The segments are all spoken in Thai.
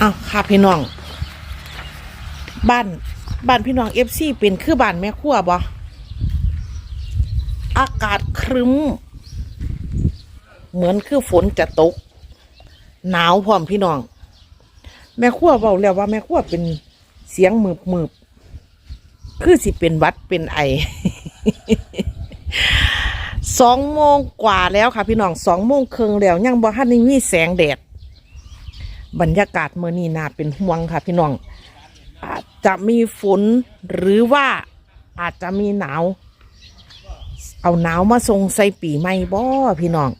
อ้าวค่ะพี่น้อง บ้าน บ้านพี่น้องเอฟซีเป็นคือบ้านแม่ครัวบ่อากาศครึ้ม เหมือนคือฝนจะตก หนาวพร้อมพี่น้อง แม่ครัวเบาแล้วว่าแม่ครัวเป็นเสียงมืบมืบคือสิเป็นวัดเป็นไอสองโมงกว่าแล้วค่ะพี่น้องสองโมงครึ่งแล้ว ยังบ่ทันได้มีแสงแดด บรรยากาศเมื่อนี้น่าเป็นห่วงค่ะพี่น้องอาจจะมีฝนหรือว่าอาจจะมีหนาว เอาหนาวมาทรงใส่ปีใหม่บ่พี่น้อง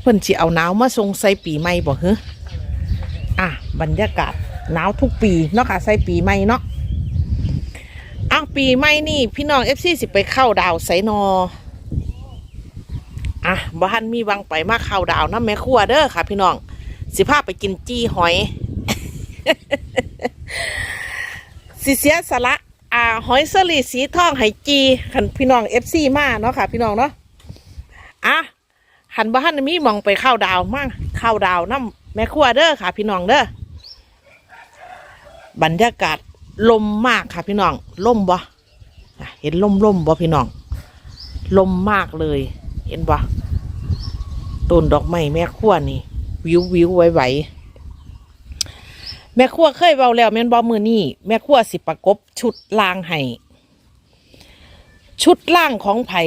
เพิ่นสิเอาหนาวมาทรงใส่ปีใหม่บ่เฮ้อะบรรยากาศหนาวทุกปีเนาะค่ะใส่ปีใหม่เนาะอ้าวปีใหม่นี่ พี่น้องเอฟซีสิไปเข้าดาวไสนอ อะบ้านมีวังไปมาข้าวดาวน้ำแม่ครัวเด้อค่ะ พี่น้อง สิพาไปกินจี้หอย สิเสียสละอ่าหอยสลีสีทองไหจีคันพี่น้องเอฟซีมาเนาะค่ะ พี่น้องเนาะอะหันบ้านมีมองไปข้าวดาวมาเข้าวดาวน้ำแม่ครัวเด้อค่ะ พี่น้องเด้อบรรยากาศลมมากค่ะ พี่น้องลมบ่อะเห็นลมลมบ่พี่น้องลมมากเลย เห็นบ่ต้นดอกไม้แม่ขั้วนี่ วิววิวไหวไหวแม่ขั้วเคยเบาแล้วแม่นบอมือนี่แม่ขั้วสิประกบชุดล่างให้ชุดล่างของไผ่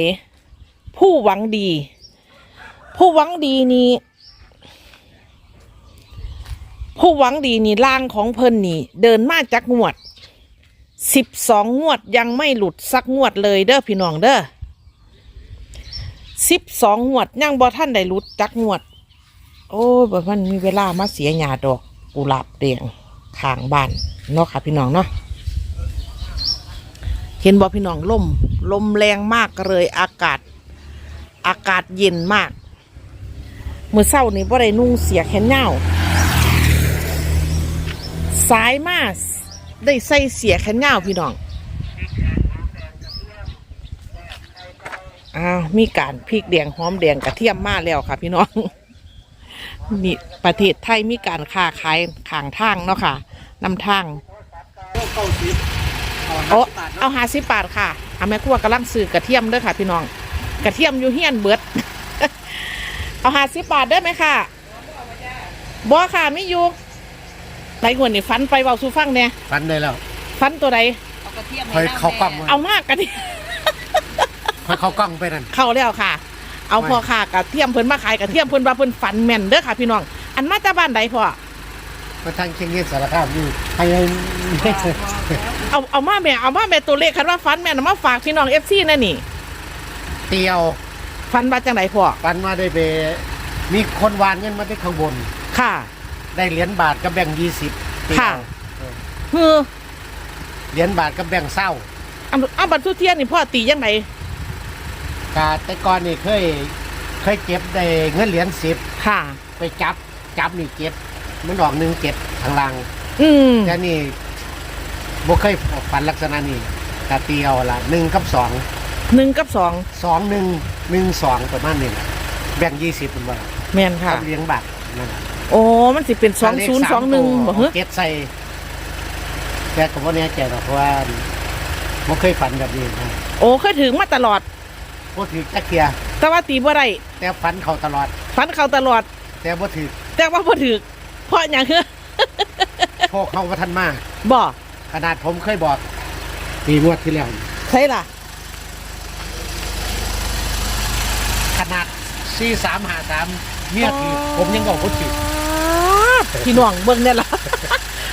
ผู้หวังดี ผู้หวังดีนี่ผู้หวังดีนี่ล่างของเพิ่นนี่ เดินมาจากงวดสิบสองงวดยังไม่หลุดสักงวดเลยเด้อพี่น้องเด้อ สิบสองงวดยังบ่ท่านได้รุดจักงวด โอ้ยบ่มันมีเวลามาเสียหยาดอกกุหลาบแดงข้างบ้านเนาะค่ะพี่น้องเนาะเห็นบ่พี่น้องลมลมแรงมากเลยอากาศ อากาศเย็นมากเมื่อเช้านี้บ่ได้นุ่งเสียแขนยาสายมาได้ใส่เสียแขนยาพี่น้อง อ้าวมีการพริกแดงหอมแดงกระเทียมมาแล้วค่ะ พี่น้องมีประเทศไทยมีการค้าขายขางทางเนาะค่ะนำทางโอ้เอาหาสิบบาทค่ะอาแม่ครัวกำลังซื้อกระเทียมเด้อค่ะ พี่น้องกระเทียมอยู่เฮียนเบิดเอาหาสิบบาทได้ไหมค่ะบอค่ะไม่อยู่ไรหัวนี่ฟันไปเบาสูฟังเนี่ยฟันได้แล้วฟันตัวใดเอากระเทียมคอยเข้ากล้องมาเอามากกระเทียม คอยเข้ากล้องไปนั่น เข้าแล้วค่ะ เอาไม่พอค่ะกระเทียมเพิ่นมาขายกระเทียมเพิ่นว่าเพิ่นฝันแม่นเด้อค่ะ พี่น้อง อันมาจากบ้านใดพ่อมาทางเชียงเงียนสารคามอยู่ให้ให้เอาเอามาแม่เอามาแม่ตัวเลขคันว่าฝันแม่นเอามาฝากพี่น้อง FC นั่นนี่เตียวฝันว่าจังไดพ่อฟันมาได้ไปมีคนวานเงินมาที่ข้างบน ค่ะ ได้เหรียญบาทกับแบ่งยี่สิบค่ะฮือเหรียญบาทกับแบ่งเศร้าเอาเอาบัตรทุเทียนนี่พ่อตีจังได กาแต่ก่อนนี่เคย เคยเก็บได้เงินเหรียญสิบค่ะ ไปจับจับนี่เก็บมันออกหนึ่งเก็บทางล่างอืมแต่นี่บ่เคยฝันลักษณะนี้กาเตียวละหนึ่งกับสองหนึ่งกับสองสองหนึ่งหนึ่งสองประมาณนี้นะแบ่งยี่สิบเป็นว่าแม่นค่ะ กับเลี้ยงบัตรนั่นน่ะโอ้มันสิเป็นสองศูนย์สองหนึ่งบ่เเฮ้เก็ตใส่แต่ก็บ่แน่ใจหรอกเพราะว่าบ่เคยฝันแบบนี้นะโอ้เคยถึงมาตลอด บ่ถือจักเทียแต่ว่าตีบ่ได้แต่ฝันเขาตลอดฝันเขาตลอด แต่บ่ถือแต่ว่าบ่ถึกเพราะอย่างคือโชคเขาบ่ทันมาบ่ขนาดผมเคยบอกปีงวดที่แล้ว ใช่ล่ะ ขนาด4353เนี่ยถือผมยังบอกบ่ถือพี่น้องเบิ่งเนี่ยล่ะ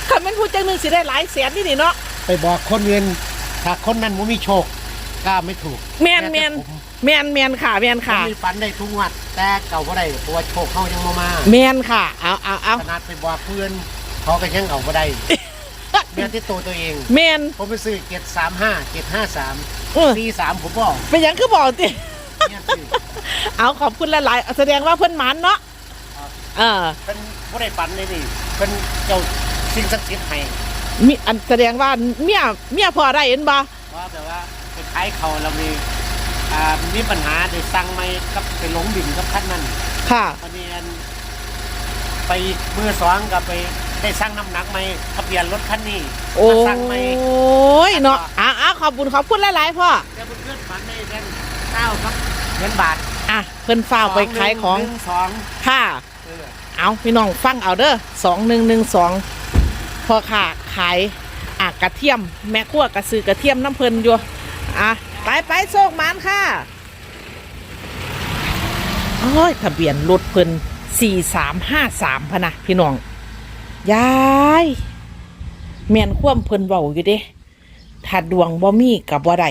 คันแม่นผู้จังหนึงสิได้หลายแสนนี่นี่เนาะไปบอกคนอื่นถ้าคนนั้นบ่มีโชค กล้าไม่ถูกแม่นแม่นต่ผมแม่นแม่นค่ะแม่นผมค่ะมีฝันได้ทุกงวดแต่เก่าบ่ได้เพราะว่าโชคเขายังบ่มาแม่นค่ะเอาเอาเอาขนาดไปบอกเพื่อนเขาก็ยังเอาบ่ได้เมียที่ตัวตัวเองแม่นผมไปซื้อเจ็ดสามห้าเจ็ดห้าสามเออสี่สามผมบอกเป็นหยังคือบอกติเนี่ยซื้อเอาขอบคุณหลายๆแสดงว่าเพิ่นหมันเนาะครับเออเป็นผู้ได้ฝันเลยนี่เป็นเจ้าสิ่งศักดิ์สิทธิ์ให้มีอันแสดงว่าเมียเมียพอได้เห็นบ่ว่าแบบว่าไป ขายเขาเรามีอ่ามีปัญหาได้สั่งไม่กับไปหลงบินกับขั้นนั้นค่ะตอนนี้อันไปอีกมือสองกับไปได้สร้างน้ำหนักใหม่ทะเบียนรถคันนี้โอ้มาสร้างใหม่ยเนาะอ้าวอ้าวขอบคุณขอบคุณหลายๆพ่อ แต่เพื่อนๆฝันได้แค่เก้าครับเงินบาทอะเพิ่นฝ้าวไปขายของ หนึ่สองค่ะ เออเอาพี่น้องฟังเอาเด้อสองหนึ่งหนึ่งสองพอค่ะขายอะกระเทียม แม่ขั้วกระซื้อกระเทียมน้ำเพลินอยู่ อะ ไปไปโชคมานค่ะโอ้ยทะเบียนรถเพลินสี่สามห้าสามพะนะพี่น้อง ยายเมียนคว่ำเพลินเบาอยู่เด้ถ้าดวงบ่มีกับบ่ได้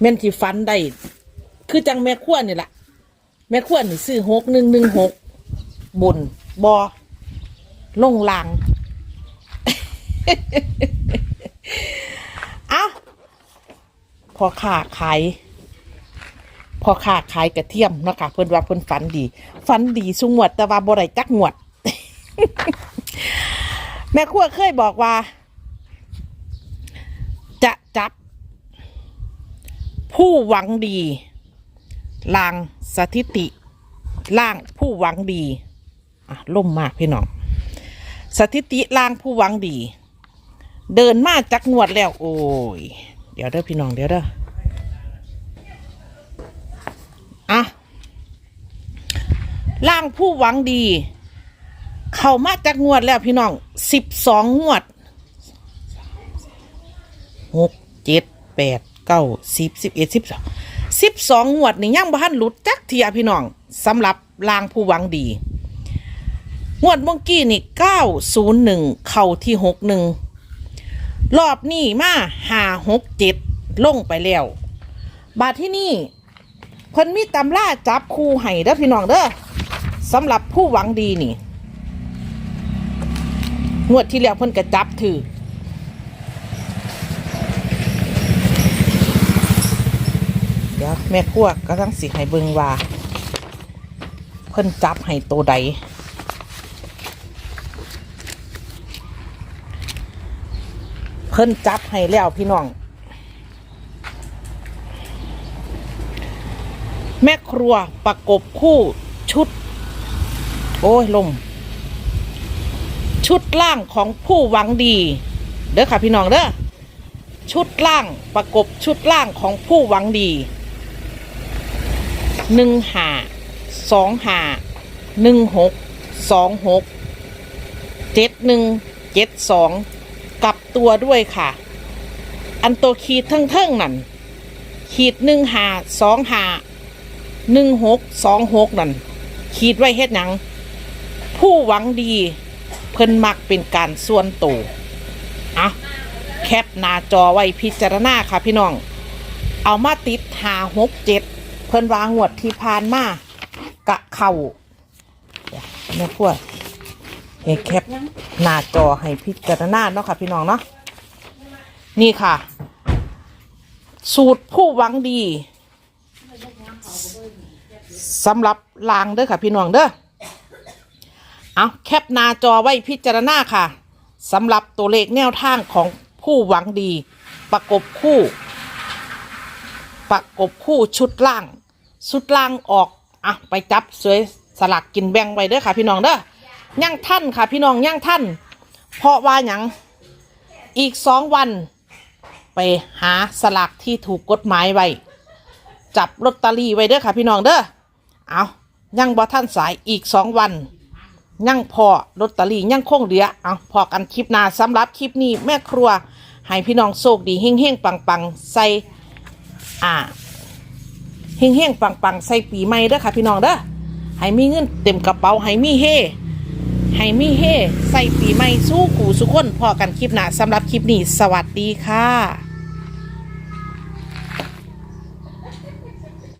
เมนที่ฟันได้คือจังแม่ขั้วนี่แหละแม่ขั้วนี่ซื้อหกหนึ่งหนึ่งหกบนบอลงลาง เอ้า พอค้าขายพอค้าขายกระเทียมเนาะค่ะเพิ่นว่าเพิ่นฝันดี ฝันดีสุงวด แต่ว่าบ่ได้จักงวด แม่ครัวเคยบอกว่า จะจับ ผู้หวังดีล่างสถิติล่างผู้หวังดีอะล่มมากพี่น้องสถิติล่างผู้หวังดี เดินมาจักงวดแล้ว โอ้ย เดี๋ยวเด้อพี่น้องเดี๋ยวเด้ออะล่างผู้หวังดี เข้ามาจักงวดแล้วพี่น้องสิบสองงวดหกเจ็ดแปดเก้าสิบสิบเอ็ดสิบสองสิบสองงวดนี่ยังบ้านหลุดจักเทียพี่น้องสำหรับลางผู้หวังดี งวดเมื่อกี้นี่เก้าศูนย์หนึ่งเข่าที่หกหนึ่ง รอบนี้มาหาหกเจ็ดลงไปแล้ว บาทที่นี่เพิ่นมีตำราจับคู่ให้เด้อพี่น้องเด้อสำหรับผู้หวังดีนี่ งวดที่แล้วเพิ่นก็จับถือเดี๋ยวแม่พวกก็ต้องสิให้เบิงว่า เพิ่นจับให้ตัวใด พิ่นจับให้แล้วพี่น้อง แม่ครัวประกบคู่ชุด โอ้ยลม ชุดล่างของผู้หวังดี เด้อค่ะพี่น้องเด้อชุดล่างประกบชุดล่างของผู้หวังดีหนึ่งหาสองหาหนึ่งหกสองหกเจ็ดหนึ่งเจ็ดสอง ตัวด้วยค่ะ อันตัวขีดเทิงๆนั่นขีดหนึ่งหาสองหาหนึ่งหกสองหกนั่นขีดไว้เฮ็ดหยัง ผู้หวังดี เพิ่นมักเป็นการส่วนตัวอะแคปหน้าจอไว้พิจารณาค่ะพี่น้อง เอามาติดหาหกเจ็ดเพิ่นวางวดที่ผ่านมากะเข่าเดี๋ยวแม่พวก เฮแคปหน้าจอให้พิจารณาเนาะค่ะ พี่น้องเนาะนี่ค่ะ สูตรผู้หวังดีสำหรับลางเด้อค่ะ พี่น้องเด้อเอาแคปหน้าจอไว้พิจารณาค่ะสำหรับตัวเลขแนวทางของผู้หวังดี ประกบคู่ ประกบคู่ชุดล่างชุดล่างออกอะไปจับสวยสลักกินแบ่งไว้เด้อค่ะ พี่น้องเด้อ ย่างท่านค่ะ พี่น้องย่างท่าน เพราะว่าหยังอีกสองวัน ไปหาสลากที่ถูกกฎหมายไว้จับลอตเตอรี่ไว้เด้อค่ะ พี่น้องเด้อเอายังบ่ท่านสายอีกสองวันยังพอลอตเตอรี่ยังคงเหลือเอาพอกันคลิปหน้าสำหรับคลิปนี้แม่ครัวให้พี่น้องโชคดีเฮงๆปังๆใส่อ่าเฮงเฮงๆปังปังๆใส่ปีใหม่เด้อค่ะ พี่น้องเด้อให้มีเงินเต็มกระเป๋าให้มีเฮ ให้มีเฮใส่ปีใหม่สู้กูสุขคนพอกันคลิปหนาสำหรับคลิปนี้ สวัสดีค่ะ